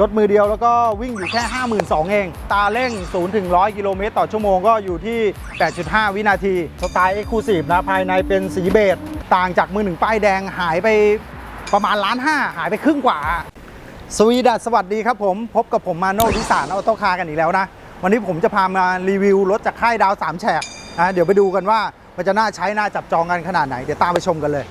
รถมือเดียวแล้วก็วิ่งอยู่แค่ 52,000 เอง ตาเร่ง 0 ถึง 100 กิโลเมตรต่อชั่วโมงก็อยู่ที่ 8.5 วินาที สไตล์เอ็กซ์คลูซีฟนะ ภายในเป็นสีเบจต่างจากมือหนึ่งป้ายแดงหายไปประมาณล้านห้าหายไปครึ่งกว่า สวีดัสสวัสดีครับผม พบกับผมมาโนดิสานออโต้คาร์กันอีกแล้วนะ วันนี้ผมจะพามารีวิวรถจากค่ายดาวสามแฉกนะเดี๋ยวไปดูกันว่ามันจะน่าใช้น่าจับจองกันขนาดไหน เดี๋ยวตามไปชมกันเลย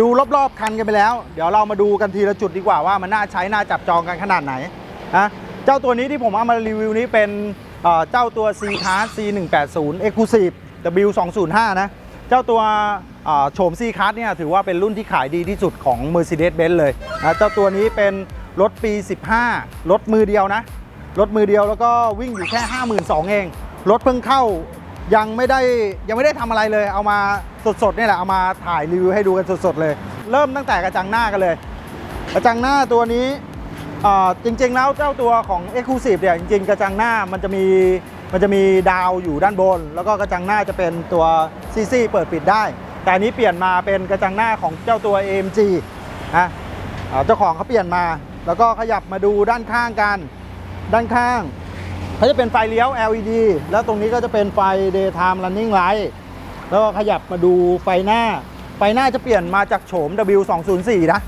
ดูรอบๆคันกันไปแล้ว เดี๋ยวเรามาดูกันทีละจุดดีกว่าว่ามันน่าใช้น่าจับจองกันขนาดไหนนะเจ้าตัวนี้ที่ผมเอามารีวิวนี้เป็นเจ้าตัว C Class C 1 8 0 Exclusive W 2 0 5นะ เจ้าตัวโฉม C Class เนี่ยถือว่าเป็นรุ่นที่ขายดีที่สุดของ Mercedes-Benz เลยนะเจ้าตัวนี้เป็นรถปี 15 รถมือเดียวนะ รถมือเดียวแล้วก็วิ่งอยู่แค่ 52,000เอง รถเพิ่งเข้า ยังไม่ได้ยังไม่ได้ทำอะไรเลย เอามาสดๆนี่แหละเอามาถ่ายรีวิวให้ดูกันสดๆเลย เริ่มตั้งแต่กระจังหน้ากันเลย กระจังหน้าตัวนี้จริงๆแล้วเจ้าตัวของ Exclusive เนี่ยจริงๆ กระจังหน้ามันจะมีมันจะมีดาวอยู่ด้านบน แล้วก็กระจังหน้าจะเป็นตัวซีซีเปิดปิดได้ แต่อันนี้เปลี่ยนมาเป็นกระจังหน้าของเจ้าตัว AMG นะเจ้าของเขาเปลี่ยนมา แล้วก็ขยับมาดูด้านข้างกัน ด้านข้าง เขาจะเป็นไฟเลี้ยว LED แล้วตรงนี้ก็จะเป็นไฟ daytime running light แล้วก็ขยับมาดูไฟหน้า ไฟหน้าจะเปลี่ยนมาจากโฉม W204 นะ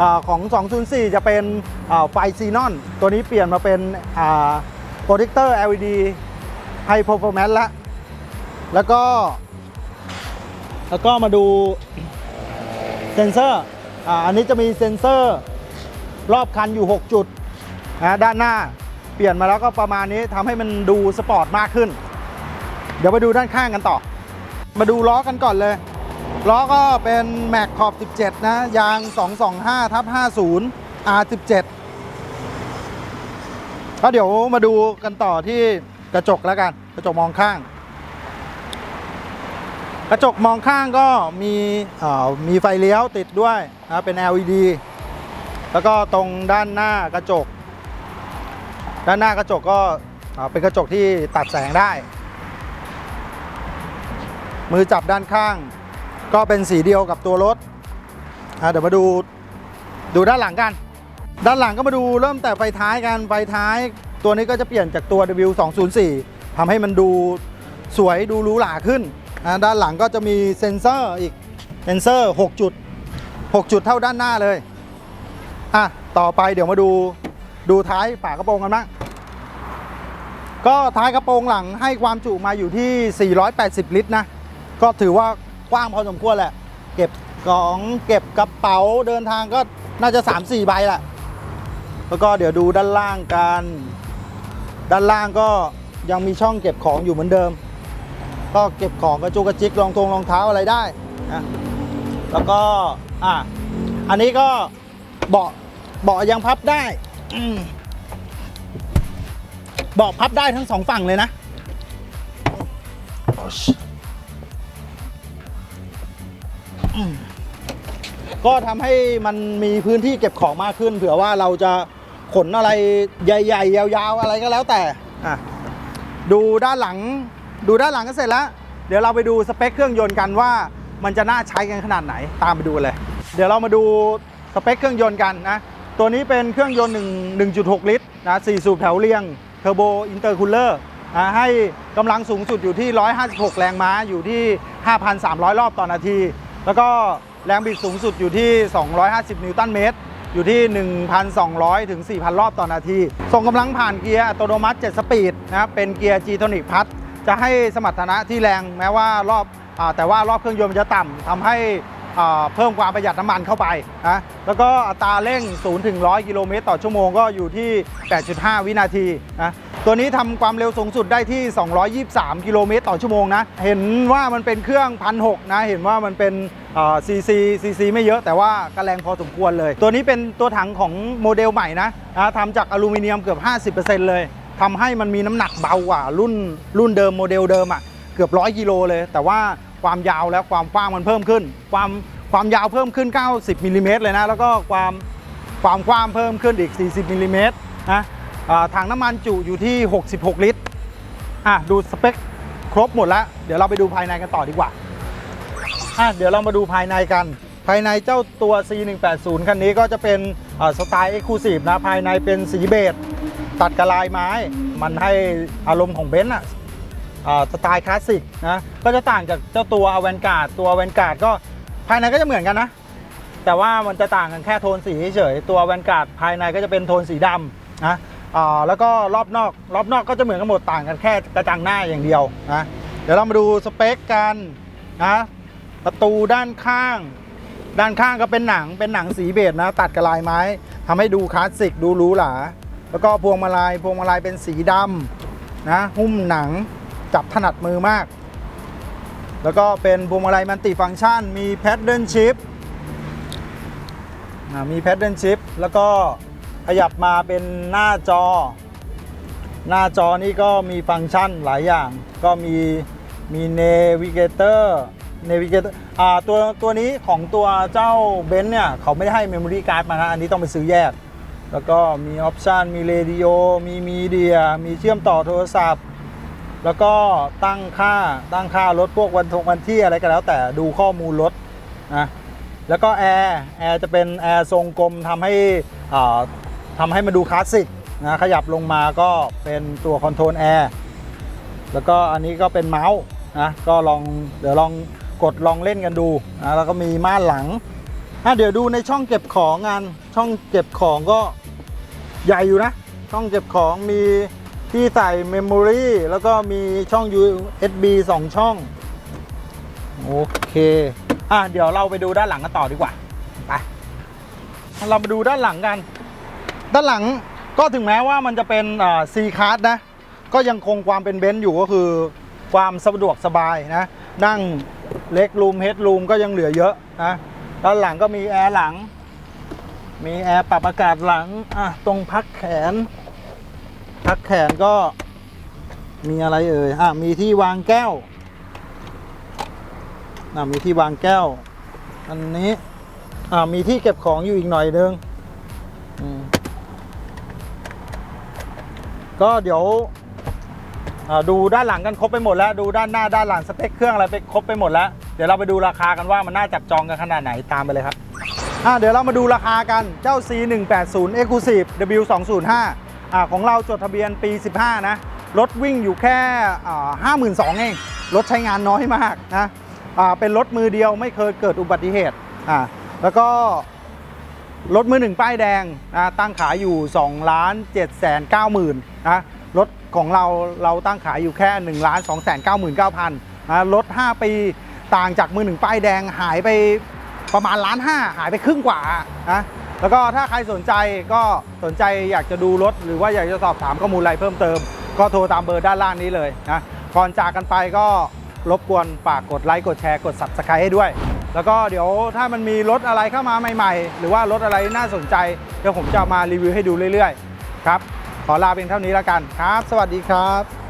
อของ 204 จะเป็นไฟซีนอน ตัวนี้เปลี่ยนมาเป็นโปรเจคเตอร์ LED High Performance ละแล้วก็ แล้วก็มาดูเซนเซอร์อันนี้จะมีเซนเซอร์รอบคันอยู่ 6 จุดนะด้านหน้า เปลี่ยนมาแล้วก็ประมาณนี้ทำให้มันดูสปอร์ตมากขึ้น เดี๋ยวไปดูด้านข้างกันต่อ มาดูล้อกันก่อนเลยล้อก็เป็นแม็กขอบ 17 นะ ยาง 225ทับ50 R17 ก็เดี๋ยวมาดูกันต่อที่กระจกแล้วกัน กระจกมองข้าง กระจกมองข้างก็มีอ่อมีไฟเลี้ยวติดด้วยนะเป็น LED แล้วก็ตรงด้านหน้ากระจก ด้านหน้ากระจกก็เป็นกระจกที่ตัดแสงได้ มือจับด้านข้าง ก็เป็นสีเดียวกับตัวรถเดี๋ยวมาดูดูด้านหลังกัน ด้านหลังก็มาดูเริ่มแต่ไฟท้ายกันไฟท้าย ตัวนี้ก็จะเปลี่ยนจากตัว W204 ทำให้มันดูสวยดูหรูหราขึ้น ด้านหลังก็จะมีเซ็นเซอร์อีกเซ็นเซอร์ 6 จุด 6 จุดเท่าด้านหน้าเลย อะ ต่อไปเดี๋ยวมาดูดูท้ายฝากระโปรงกันบ้าง ก็ท้ายกระโปรงหลังให้ความจุมาอยู่ที่ 480 ลิตรนะ ก็ถือว่ากว้างพอสมควรแหละ เก็บของเก็บกระเป๋าเดินทางก็น่าจะ 3-4 ใบแหละ แล้วก็เดี๋ยวดูด้านล่างกัน ด้านล่างก็ยังมีช่องเก็บของอยู่เหมือนเดิม ก็เก็บของกระจุกกระจิกรองทงรองเท้าอะไรได้นะแล้วก็อะอันนี้ก็เบาะเบาะยังพับได้อื เบาะพับได้ทั้งสองฝั่งเลยนะก็ทำให้มันมีพื้นที่เก็บของมากขึ้น เผื่อว่าเราจะขนอะไรใหญ่ๆ ยาวๆ อะไรก็แล้วแต่อะดูด้านหลัง ดูด้านหลังก็เสร็จแล้ว เดี๋ยวเราไปดูสเปคเครื่องยนต์กันว่ามันจะน่าใช้กันขนาดไหนตามไปดูเลย เดี๋ยวเรามาดูสเปคเครื่องยนต์กันนะ ตัวนี้เป็นเครื่องยนต์ 1 1.6 ลิตรนะ 4 สูบแถวเรียง เทอร์โบอินเตอร์คูลเลอร์ให้กำลังสูงสุดอยู่ที่ 156 แรงม้าอยู่ที่ 5,300 รอบต่อนาที แล้วก็แรงบิดสูงสุดอยู่ที่ 250 นิวตันเมตร อยู่ที่ 1,200 ถึง 4,000 รอบต่อนาที ส่งกำลังผ่านเกียร์อัตโนมัติ 7 สปีดนะครับเป็นเกียร์ G Tonic Plus จะให้สมรรถนะที่แรงแม้ว่ารอบอแต่ว่ารอบเครื่องยนต์จะต่ำทำให้ เพิ่มความประหยัดน้ำมันเข้าไปนะแล้วก็อัตราเร่ง 0 ถึง 100 กิโลเมตรต่อชั่วโมงก็อยู่ที่ 8.5 วินาทีนะตัวนี้ทำความเร็วสูงสุดได้ที่ 223 กิโลเมตรต่อชั่วโมงนะ เห็นว่ามันเป็นเครื่องพันหนะ เห็นว่ามันเป็นซีซีซีซีไม่เยอะแต่ว่าก็แรงพอสมควรเลย ตัวนี้เป็นตัวถังของโมเดลใหม่นะนะทำจากอลูมิเนียมเกือบ 50%เลยทำให้มันมีน้ำหนักเบากว่ารุ่นรุ่นเดิมโมเดลเดิมอะเกือบร้อยกิโลเลย แต่ว่า ความยาวและความกว้างมันเพิ่มขึ้น ความความยาวเพิ่มขึ้น 90มิลลิเมตรเลยนะ แล้วก็ความความกว้างเพิ่มขึ้นอีก 40มิลลิเมตรนะถังน้ำมันจุอยู่ที่ 66 ลิตรอะดูสเปคครบหมดแล้ว เดี๋ยวเราไปดูภายในกันต่อดีกว่าอะเดี๋ยวเรามาดูภายในกัน ภายในเจ้าตัว C180 คันนี้ก็จะเป็นสไตล์ Exclusive นะ ภายในเป็นสีเบจตัดกระลายไม้ มันให้อารมณ์ของเบนซ์อะ สไตล์คลาสสิกนะก็จะต่างจากเจ้าตัวอเวนการ์ดตัวอเวนการ์ดก็ภายในก็จะเหมือนกันนะ แต่ว่ามันจะต่างกันแค่โทนสีเฉยตัวแวนการ์ดภายในก็จะเป็นโทนสีดำนะแล้วก็รอบนอกรอบนอกก็จะเหมือนกันหมดต่างกันแค่กระจังหน้าอย่างเดียวนะเดี๋ยวเรามาดูสเปคกันนะประตูด้านข้าง ด้านข้างก็เป็นหนังเป็นหนังสีเบจนะ ตัดกับลายไม้ทำให้ดูคลาสสิกดูหรูหราแล้วก็พวงมาลัยพวงมาลัยเป็นสีดำนะหุ้มหนัง จับถนัดมือมาก แล้วก็เป็นพวงมาลัยมัลติฟังก์ชัน มีแพดเดิลชิพมีแพดเดิลชิพแล้วก็ขยับมาเป็นหน้าจอ หน้าจอนี่ก็มีฟังก์ชันหลายอย่าง ก็มีมีเนวิเกเตอร์เนวิเกเตอร์อ่าตัวตัวนี้ของตัวเจ้าเบนซ์เนี่ย เขาไม่ได้ให้เมมโมรี่การ์ดมานะ อันนี้ต้องไปซื้อแยก แล้วก็มีออปชันมีเรดิโอมีมีเดีย มีเชื่อมต่อโทรศัพท์ แล้วก็ตั้งค่าตั้งค่ารถพวกวันทงวันที่อะไรก็แล้วแต่ดูข้อมูลรถนะแล้วก็แอร์แอร์จะเป็นแอร์ทรงกลมทำให้อ่าทำให้มันดูคลาสสิกนะขยับลงมาก็เป็นตัวคอนโทรลแอร์แล้วก็อันนี้ก็เป็นเมาส์นะก็ลองเดี๋ยวลองกดลองเล่นกันดูนะแล้วก็มีม่านหลังอะเดี๋ยวดูในช่องเก็บของงานช่องเก็บของก็ใหญ่อยู่นะ ช่องเก็บของมี ที่ใส่เมมโมรีแล้วก็มีช่อง USB 2 ช่อง โอเค อะ เดี๋ยวเราไปดูด้านหลังกันต่อดีกว่า ไป เรามาดูด้านหลังกัน ด้านหลังก็ถึงแม้ว่ามันจะเป็นซีคาร์ดนะ ก็ยังคงความเป็นเบนซ์อยู่ก็คือความสะดวกสบายนะ นั่งเล็กรูมเฮดรูมก็ยังเหลือเยอะนะ ด้านหลังก็มีแอร์หลัง มีแอร์ปรับอากาศหลัง อะ ตรงพักแขน พักแขนก็มีอะไรเอ่ย อะ มีที่วางแก้ว อะ มีที่วางแก้ว อันนี้ อ่ามีที่เก็บของอยู่อีกหน่อยนึงอืมก็เดี๋ยวอ่าดูด้านหลังกันครบไปหมดแล้วดูด้านหน้าด้านหลังสเปคเครื่องอะไรไปครบไปหมดแล้ว เดี๋ยวเราไปดูราคากันว่ามันน่าจับจองกันขนาดไหนตามไปเลยครับ อ่าเดี๋ยวเรามาดูราคากันเจ้า C180 Exclusive W205 อของเราจดทะเบียนปี 15 นะ รถวิ่งอยู่แค่ห้าหมื่นสองเอง รถใช้งานน้อยมากนะเป็นรถมือเดียวไม่เคยเกิดอุบัติเหตุอ่าแล้วก็รถมือหนึ่งป้ายแดงนะตั้งขายอยู่2ล้าน7แสน9หมื่นนะรถของเราเราตั้งขายอยู่แค่1ล้าน2แสน9หมื่น9พันนะรถ 5 ปีต่างจากมือหนึ่งป้ายแดงหายไปประมาณล้านห้าหายไปครึ่งกว่านะ แล้วก็ถ้าใครสนใจก็สนใจอยากจะดูรถ หรือว่าอยากจะสอบถามข้อมูลอะไรเพิ่มเติม ก็โทรตามเบอร์ด้านล่างนี้เลยนะก่อนจากกันไปก็รบกวนฝากกดไลค์กดแชร์กด subscribe ให้ด้วย แล้วก็เดี๋ยวถ้ามันมีรถอะไรเข้ามาใหม่ๆ หรือว่ารถอะไรน่าสนใจ เดี๋ยวผมจะมารีวิวให้ดูเรื่อยๆ ครับ ขอลาเป็นเท่านี้แล้วกันครับ สวัสดีครับ